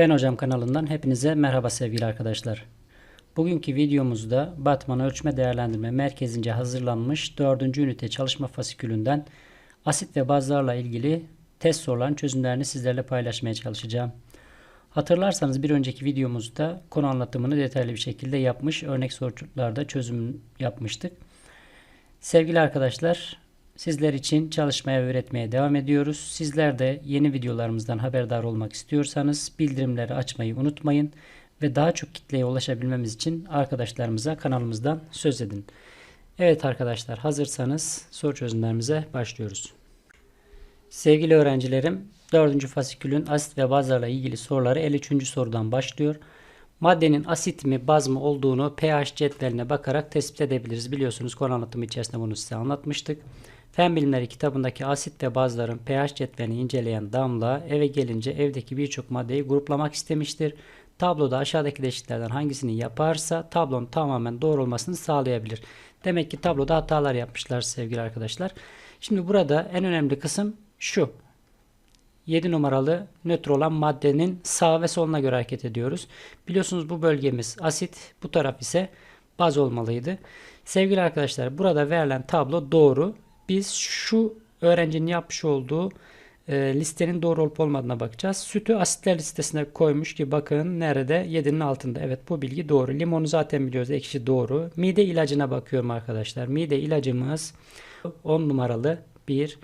Fen Hocam kanalından hepinize merhaba sevgili arkadaşlar. Bugünkü videomuzda Batman Ölçme Değerlendirme Merkezi'nce hazırlanmış 4. ünite çalışma fasikülünden asit ve bazlarla ilgili test soruların çözümlerini sizlerle paylaşmaya çalışacağım. Hatırlarsanız bir önceki videomuzda konu anlatımını detaylı bir şekilde yapmış, örnek sorularda çözüm yapmıştık. Sevgili arkadaşlar, sizler için çalışmaya ve öğretmeye devam ediyoruz. Sizler de yeni videolarımızdan haberdar olmak istiyorsanız bildirimleri açmayı unutmayın ve daha çok kitleye ulaşabilmemiz için arkadaşlarımıza kanalımızdan söz edin. Evet arkadaşlar hazırsanız soru çözümlerimize başlıyoruz. Sevgili öğrencilerim 4. fasikülün asit ve bazlarla ilgili soruları 53. sorudan başlıyor. Maddenin asit mi baz mı olduğunu pH cetveline bakarak tespit edebiliriz. Biliyorsunuz konu anlatımı içerisinde bunu size anlatmıştık. Fen bilimleri kitabındaki asit ve bazların pH cetvelini inceleyen Damla eve gelince evdeki birçok maddeyi gruplamak istemiştir. Tabloda aşağıdaki eşitlerden hangisini yaparsa tablonun tamamen doğru olmasını sağlayabilir. Demek ki tabloda hatalar yapmışlar sevgili arkadaşlar. Şimdi burada en önemli kısım şu. 7 numaralı nötr olan maddenin sağ ve soluna göre hareket ediyoruz. Biliyorsunuz bu bölgemiz asit, bu taraf ise baz olmalıydı. Sevgili arkadaşlar burada verilen tablo doğru. Biz şu öğrencinin yapmış olduğu e, listenin doğru olup olmadığına bakacağız. Sütü asitler listesine koymuş ki bakın nerede? 7'nin altında. Evet bu bilgi doğru. Limonu zaten biliyoruz ekşi doğru. Mide ilacına bakıyorum arkadaşlar. Mide ilacımız 10 numaralı bir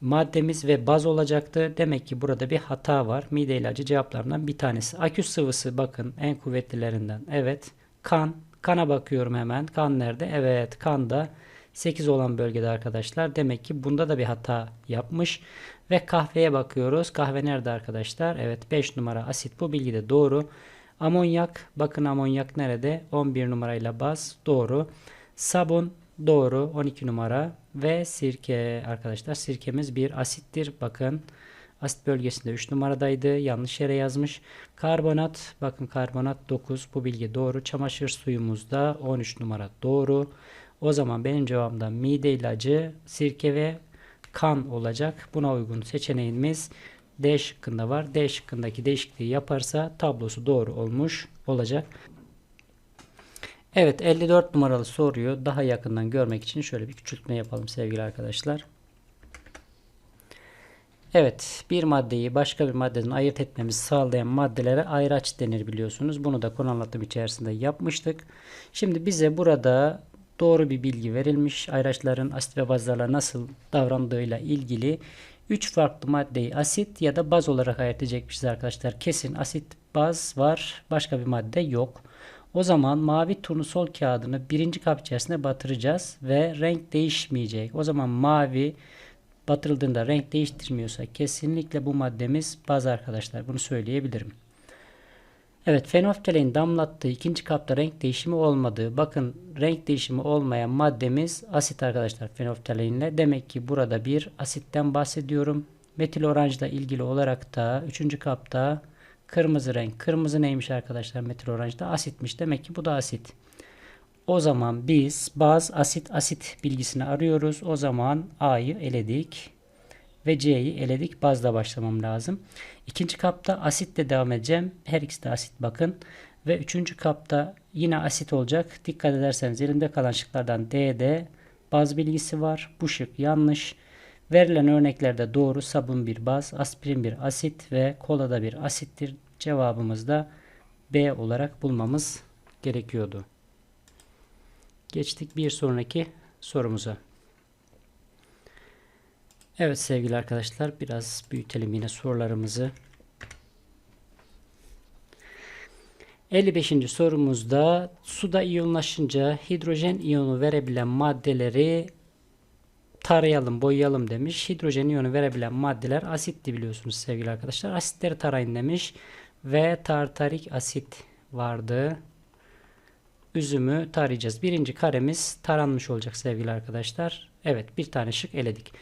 maddemiz ve baz olacaktı. Demek ki burada bir hata var. Mide ilacı cevaplarından bir tanesi. Akü sıvısı bakın en kuvvetlilerinden. Evet. Kan. Kana bakıyorum hemen. Kan nerede? Evet. Kanda 8 olan bölgede arkadaşlar. Demek ki bunda da bir hata yapmış. Ve kahveye bakıyoruz. Kahve nerede arkadaşlar? Evet 5 numara asit. Bu bilgi de doğru. Amonyak. Bakın amonyak nerede? 11 numarayla baz. Doğru. Sabun doğru. 12 numara. Ve sirke arkadaşlar. Sirkemiz bir asittir. Bakın. Asit bölgesinde 3 numaradaydı. Yanlış yere yazmış. Karbonat. Bakın karbonat 9. Bu bilgi doğru. Çamaşır suyumuzda 13 numara doğru. O zaman benim cevabımda mide ilacı, sirke ve kan olacak. Buna uygun seçeneğimiz D şıkkında var. D şıkkındaki değişikliği yaparsa tablosu doğru olmuş olacak. Evet 54 numaralı soruyu daha yakından görmek için şöyle bir küçültme yapalım sevgili arkadaşlar. Evet bir maddeyi başka bir maddeden ayırt etmemizi sağlayan maddelere ayraç denir biliyorsunuz. Bunu da konu anlatım içerisinde yapmıştık. Şimdi bize burada doğru bir bilgi verilmiş. Ayraçların asit ve bazlarla nasıl davrandığıyla ilgili 3 farklı maddeyi asit ya da baz olarak ayırt edecekmişiz arkadaşlar. Kesin asit, baz var. Başka bir madde yok. O zaman mavi turnusol kağıdını birinci kap içerisine batıracağız ve renk değişmeyecek. O zaman mavi batırıldığında renk değiştirmiyorsa kesinlikle bu maddemiz baz arkadaşlar. Bunu söyleyebilirim. Evet fenoftalein damlattığı ikinci kapta renk değişimi olmadığı. Bakın renk değişimi olmayan maddemiz asit arkadaşlar fenoftaleinle. Demek ki burada bir asitten bahsediyorum. Metil oranjla ilgili olarak da üçüncü kapta kırmızı renk. Kırmızı neymiş arkadaşlar metil oranjda? Asitmiş. Demek ki bu da asit. O zaman biz baz asit asit bilgisini arıyoruz. O zaman A'yı eledik ve C'yi eledik. Bazla başlamam lazım. İkinci kapta asitle devam edeceğim. Her ikisi de asit bakın. Ve üçüncü kapta yine asit olacak. Dikkat ederseniz elimde kalan şıklardan D'de baz bilgisi var. Bu şık yanlış. Verilen örneklerde doğru sabun bir baz, aspirin bir asit ve kola da bir asittir. Cevabımız da B olarak bulmamız gerekiyordu. Geçtik bir sonraki sorumuza. Evet sevgili arkadaşlar biraz büyütelim yine sorularımızı. 55. sorumuzda suda iyonlaşınca hidrojen iyonu verebilen maddeleri tarayalım, boyayalım demiş. Hidrojen iyonu verebilen maddeler asitti biliyorsunuz sevgili arkadaşlar. Asitleri tarayın demiş ve tartarik asit vardı. Üzümü tarayacağız. Birinci karemiz taranmış olacak sevgili arkadaşlar. Evet bir tane şık eledik.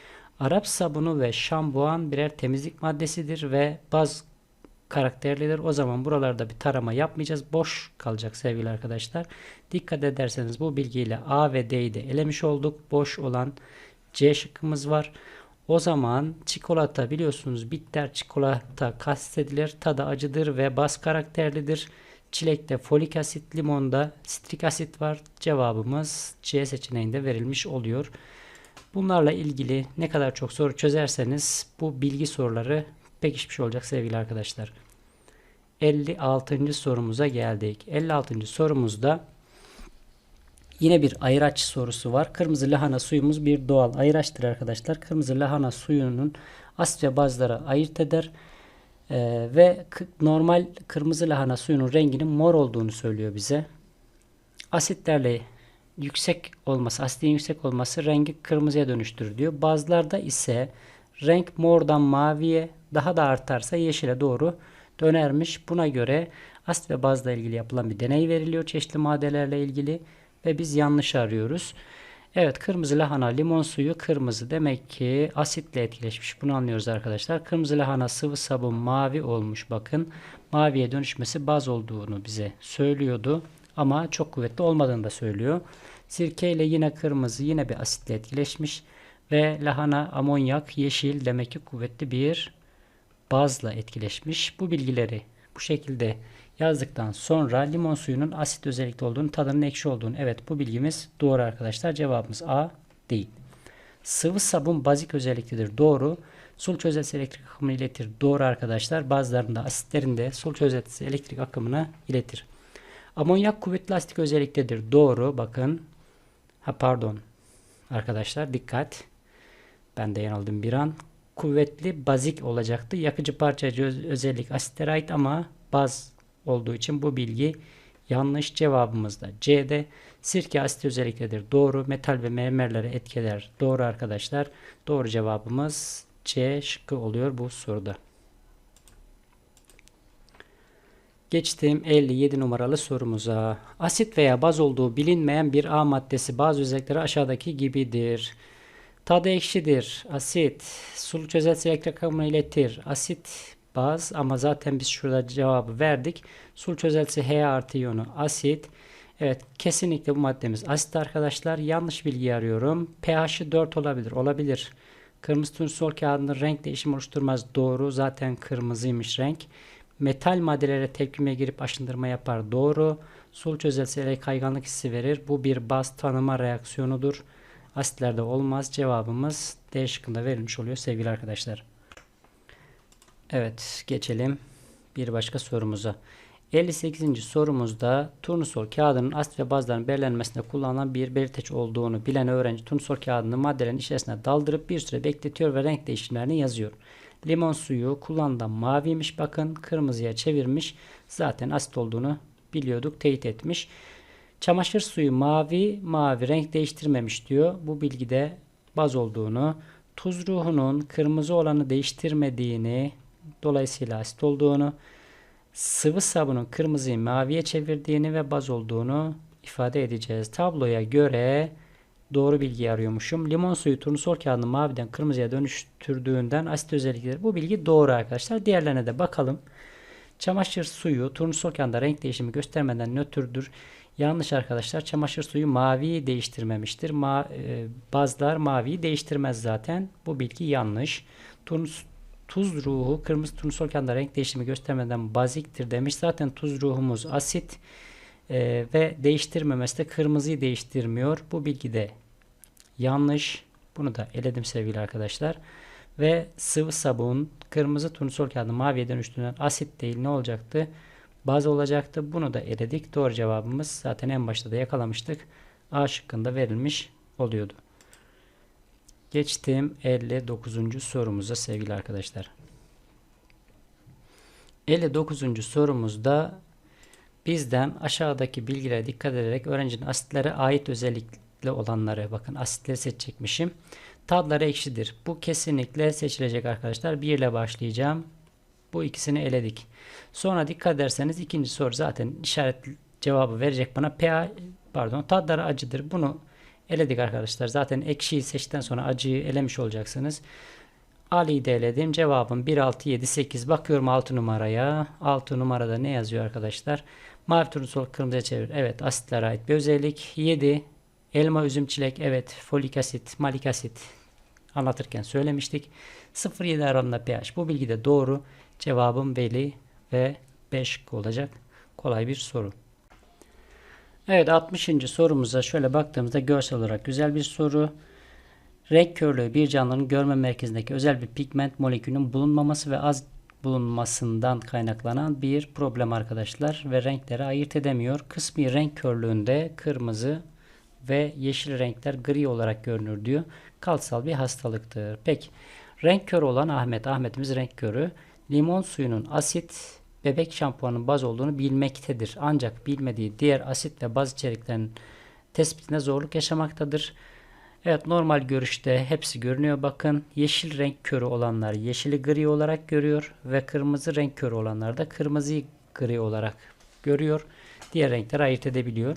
Arap sabunu ve şampuan birer temizlik maddesidir ve baz karakterlidir. O zaman buralarda bir tarama yapmayacağız. Boş kalacak sevgili arkadaşlar. Dikkat ederseniz bu bilgiyle A ve D'yi de elemiş olduk. Boş olan C şıkkımız var. O zaman çikolata biliyorsunuz bitter çikolata kastedilir. Tadı acıdır ve baz karakterlidir. Çilekte folik asit, limonda sitrik asit var. Cevabımız C seçeneğinde verilmiş oluyor. Bunlarla ilgili ne kadar çok soru çözerseniz bu bilgi soruları pekişmiş olacak sevgili arkadaşlar. 56. sorumuza geldik. 56. sorumuzda yine bir ayraç sorusu var. Kırmızı lahana suyumuz bir doğal ayraçtır arkadaşlar. Kırmızı lahana suyunun asit ve bazları ayırt eder. Ee, ve normal kırmızı lahana suyunun renginin mor olduğunu söylüyor bize. Asitlerle yüksek olması, asitin yüksek olması rengi kırmızıya dönüştürür diyor. Bazılarda ise renk mordan maviye daha da artarsa yeşile doğru dönermiş. Buna göre asit ve bazla ilgili yapılan bir deney veriliyor çeşitli maddelerle ilgili ve biz yanlış arıyoruz. Evet kırmızı lahana limon suyu kırmızı demek ki asitle etkileşmiş. Bunu anlıyoruz arkadaşlar. Kırmızı lahana sıvı sabun mavi olmuş bakın. Maviye dönüşmesi baz olduğunu bize söylüyordu. Ama çok kuvvetli olmadığını da söylüyor. Sirke ile yine kırmızı yine bir asitle etkileşmiş. Ve lahana amonyak yeşil demek ki kuvvetli bir bazla etkileşmiş. Bu bilgileri bu şekilde yazdıktan sonra limon suyunun asit özellikli olduğunu, tadının ekşi olduğunu. Evet bu bilgimiz doğru arkadaşlar. Cevabımız A değil. Sıvı sabun bazik özelliklidir. Doğru. Sul çözeltisi elektrik akımını iletir. Doğru arkadaşlar. Bazılarında asitlerinde sul çözeltisi elektrik akımını iletir. Amonyak kuvvetli asitik özelliktedir. Doğru. Bakın. Ha pardon. Arkadaşlar dikkat. Ben de yanıldım bir an. Kuvvetli bazik olacaktı. Yakıcı parçacı özellik asitlere ait ama baz olduğu için bu bilgi yanlış. Cevabımız da C'de. Sirke asit özelliktedir. Doğru. Metal ve mermerlere etkiler. Doğru arkadaşlar. Doğru cevabımız C şıkkı oluyor bu soruda. Geçtim 57 numaralı sorumuza. Asit veya baz olduğu bilinmeyen bir A maddesi bazı özellikleri aşağıdaki gibidir. Tadı ekşidir. Asit. Sulu çözeltisi akımını iletir. Asit baz ama zaten biz şurada cevabı verdik. Sulu çözeltisi H artı iyonu asit. Evet kesinlikle bu maddemiz asit arkadaşlar. Yanlış bilgi arıyorum. pH'i 4 olabilir. Olabilir. Kırmızı turnusol kağıdının renk değişimi oluşturmaz. Doğru. Zaten kırmızıymış renk. Metal maddelere tepkime girip aşındırma yapar. Doğru. Sul çözeltisi kayganlık hissi verir. Bu bir baz tanıma reaksiyonudur. Asitlerde olmaz. Cevabımız D şıkkında verilmiş oluyor sevgili arkadaşlar. Evet geçelim bir başka sorumuza. 58. sorumuzda turnusol kağıdının asit ve bazların belirlenmesinde kullanılan bir belirteç olduğunu bilen öğrenci turnusol kağıdını maddelerin içerisine daldırıp bir süre bekletiyor ve renk değişimlerini yazıyor. Limon suyu kullanılan maviymiş bakın kırmızıya çevirmiş zaten asit olduğunu biliyorduk teyit etmiş. Çamaşır suyu mavi mavi renk değiştirmemiş diyor. Bu bilgide baz olduğunu tuz ruhunun kırmızı olanı değiştirmediğini dolayısıyla asit olduğunu sıvı sabunun kırmızıyı maviye çevirdiğini ve baz olduğunu ifade edeceğiz. Tabloya göre doğru bilgi arıyormuşum. Limon suyu turnusol kağıdını maviden kırmızıya dönüştürdüğünden asit özellikleri. Bu bilgi doğru arkadaşlar. Diğerlerine de bakalım. Çamaşır suyu turnusol kağıdında renk değişimi göstermeden nötrdür. Yanlış arkadaşlar. Çamaşır suyu maviyi değiştirmemiştir. Ma e, bazlar maviyi değiştirmez zaten. Bu bilgi yanlış. Turnus tuz ruhu kırmızı turnusol kağıdında renk değişimi göstermeden baziktir demiş. Zaten tuz ruhumuz asit e, ve değiştirmemesi de kırmızıyı değiştirmiyor. Bu bilgi de yanlış. Bunu da eledim sevgili arkadaşlar. Ve sıvı sabun kırmızı turnusol kağıdı maviye dönüştüğünden asit değil ne olacaktı? Baz olacaktı. Bunu da eledik. Doğru cevabımız zaten en başta da yakalamıştık. A şıkkında verilmiş oluyordu. Geçtim 59. sorumuza sevgili arkadaşlar. 59. sorumuzda bizden aşağıdaki bilgilere dikkat ederek öğrencinin asitlere ait özellikle olanları bakın asitleri seçecekmişim. Tadları ekşidir. Bu kesinlikle seçilecek arkadaşlar. 1 ile başlayacağım. Bu ikisini eledik. Sonra dikkat ederseniz ikinci soru zaten işaret cevabı verecek bana. pH pardon tadları acıdır. Bunu eledik arkadaşlar. Zaten ekşiyi seçtikten sonra acıyı elemiş olacaksınız. Ali'yi de eledim. Cevabım 1, 6, 7, 8. Bakıyorum 6 numaraya. 6 numarada ne yazıyor arkadaşlar? Mavi turnusol kırmızıya çevir. Evet asitlere ait bir özellik. 7. Elma, üzüm, çilek. Evet folik asit, malik asit. anlatırken söylemiştik. 0-7 aralığında pH. Bu bilgi de doğru. Cevabım Veli ve 5 olacak. Kolay bir soru. Evet 60. sorumuza şöyle baktığımızda görsel olarak güzel bir soru. Renk körlüğü bir canlının görme merkezindeki özel bir pigment molekülünün bulunmaması ve az bulunmasından kaynaklanan bir problem arkadaşlar ve renkleri ayırt edemiyor. Kısmi renk körlüğünde kırmızı ve yeşil renkler gri olarak görünür diyor. Kalsal bir hastalıktır. Peki renk körü olan Ahmet, Ahmetimiz renk körü limon suyunun asit bebek şampuanın baz olduğunu bilmektedir. Ancak bilmediği diğer asit ve baz içeriklerinin tespitine zorluk yaşamaktadır. Evet normal görüşte hepsi görünüyor. Bakın yeşil renk körü olanlar yeşili gri olarak görüyor ve kırmızı renk körü olanlar da kırmızıyı gri olarak görüyor. Diğer renkleri ayırt edebiliyor.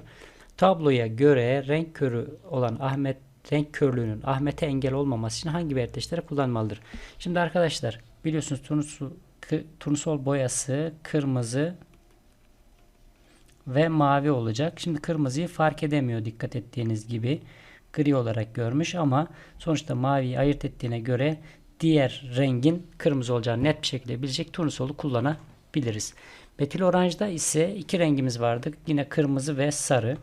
Tabloya göre renk körü olan Ahmet renk körlüğünün Ahmet'e engel olmaması için hangi belirteçleri kullanmalıdır? Şimdi arkadaşlar biliyorsunuz turnusol, turnusol boyası kırmızı ve mavi olacak. Şimdi kırmızıyı fark edemiyor dikkat ettiğiniz gibi gri olarak görmüş ama sonuçta maviyi ayırt ettiğine göre diğer rengin kırmızı olacağını net bir şekilde bilecek turnusolu kullanabiliriz. Metil oranjda ise iki rengimiz vardı. Yine kırmızı ve sarı.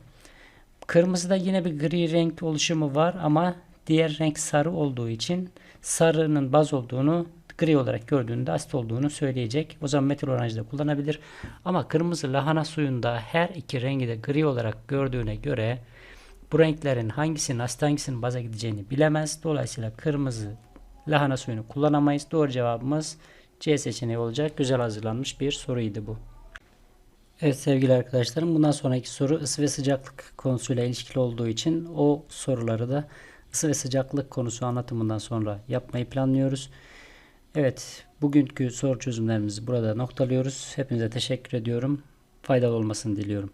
Kırmızıda yine bir gri renk oluşumu var ama diğer renk sarı olduğu için sarının baz olduğunu gri olarak gördüğünde asit olduğunu söyleyecek. O zaman metil oranjda kullanabilir. Ama kırmızı lahana suyunda her iki rengi de gri olarak gördüğüne göre bu renklerin hangisinin asit hangisinin baza gideceğini bilemez. Dolayısıyla kırmızı lahana suyunu kullanamayız. Doğru cevabımız C seçeneği olacak. Güzel hazırlanmış bir soruydu bu. Evet sevgili arkadaşlarım bundan sonraki soru ısı ve sıcaklık konusuyla ilişkili olduğu için o soruları da ısı ve sıcaklık konusu anlatımından sonra yapmayı planlıyoruz. Evet bugünkü soru çözümlerimizi burada noktalıyoruz. Hepinize teşekkür ediyorum. Faydalı olmasını diliyorum.